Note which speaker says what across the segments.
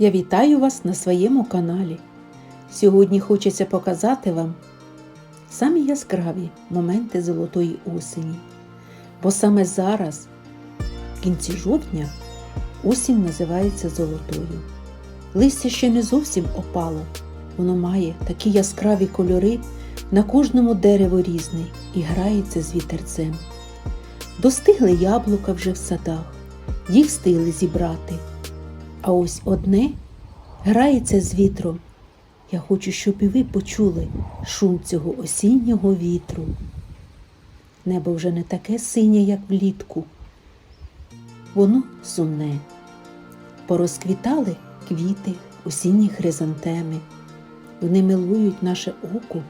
Speaker 1: Я вітаю вас на своєму каналі. Сьогодні хочеться показати вам самі яскраві моменти золотої осені. Бо саме зараз, в кінці жовтня, осінь називається золотою. Листя ще не зовсім опало, воно має такі яскраві кольори, на кожному дерево різний і грається з вітерцем. Достигли яблука вже в садах, їх встигли зібрати. А ось одне грається з вітром. Я хочу, щоб і ви почули шум цього осіннього вітру. Небо вже не таке синє, як влітку. Воно сумне. Порозквітали квіти, осінні хризантеми. Вони милують наше око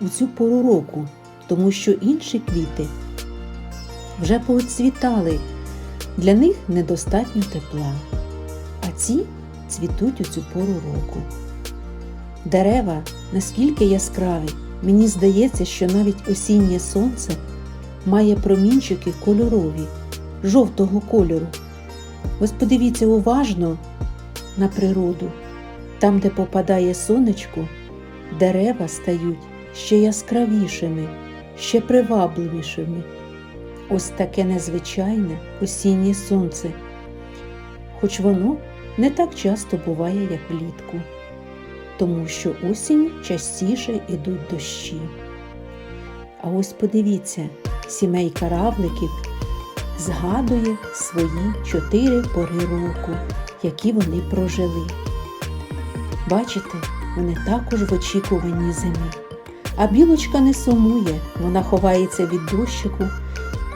Speaker 1: у цю пору року, тому що інші квіти вже поцвітали, для них недостатньо тепла, ці цвітуть у цю пору року. Дерева наскільки яскраві, мені здається, що навіть осіннє сонце має промінчики кольорові, жовтого кольору. Ось подивіться уважно на природу. Там, де попадає сонечко, дерева стають ще яскравішими, ще привабливішими. Ось таке незвичайне осіннє сонце, хоч воно не так часто буває, як влітку, тому що осінь частіше йдуть дощі. А ось подивіться, сімейка равликів згадує свої чотири пори року, які вони прожили. Бачите, вони також в очікуванні зими. А білочка не сумує, вона ховається від дощику,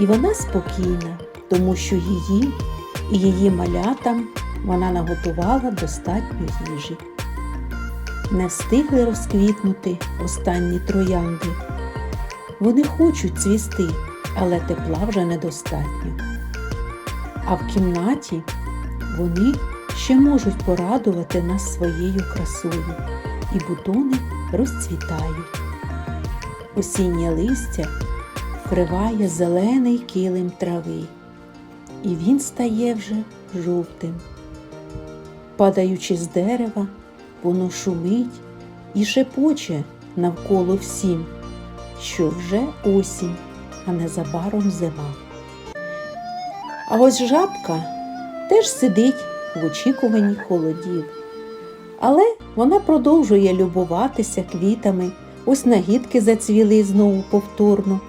Speaker 1: і вона спокійна, тому що її і її малятам вона наготувала достатньо їжі. Не встигли розквітнути останні троянди. Вони хочуть цвісти, але тепла вже недостатньо. А в кімнаті вони ще можуть порадувати нас своєю красою, і бутони розцвітають. Осіннє листя вкриває зелений килим трави, і він стає вже жовтим. Падаючи з дерева, воно шумить і шепоче навколо всім, що вже осінь, а незабаром зима. А ось жабка теж сидить в очікуванні холодів. Але вона продовжує любуватися квітами, ось нагідки зацвіли знову повторно,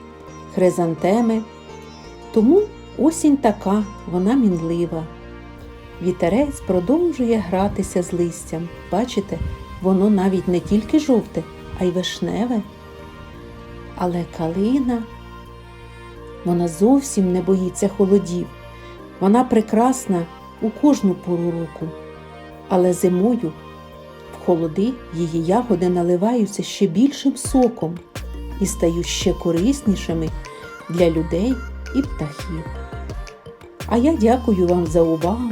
Speaker 1: хризантеми. Тому осінь така, вона мінлива. Вітерець продовжує гратися з листям. Бачите, воно навіть не тільки жовте, а й вишневе. Але калина, вона зовсім не боїться холодів. Вона прекрасна у кожну пору року. Але зимою в холоди її ягоди наливаються ще більшим соком і стають ще кориснішими для людей і птахів. А я дякую вам за увагу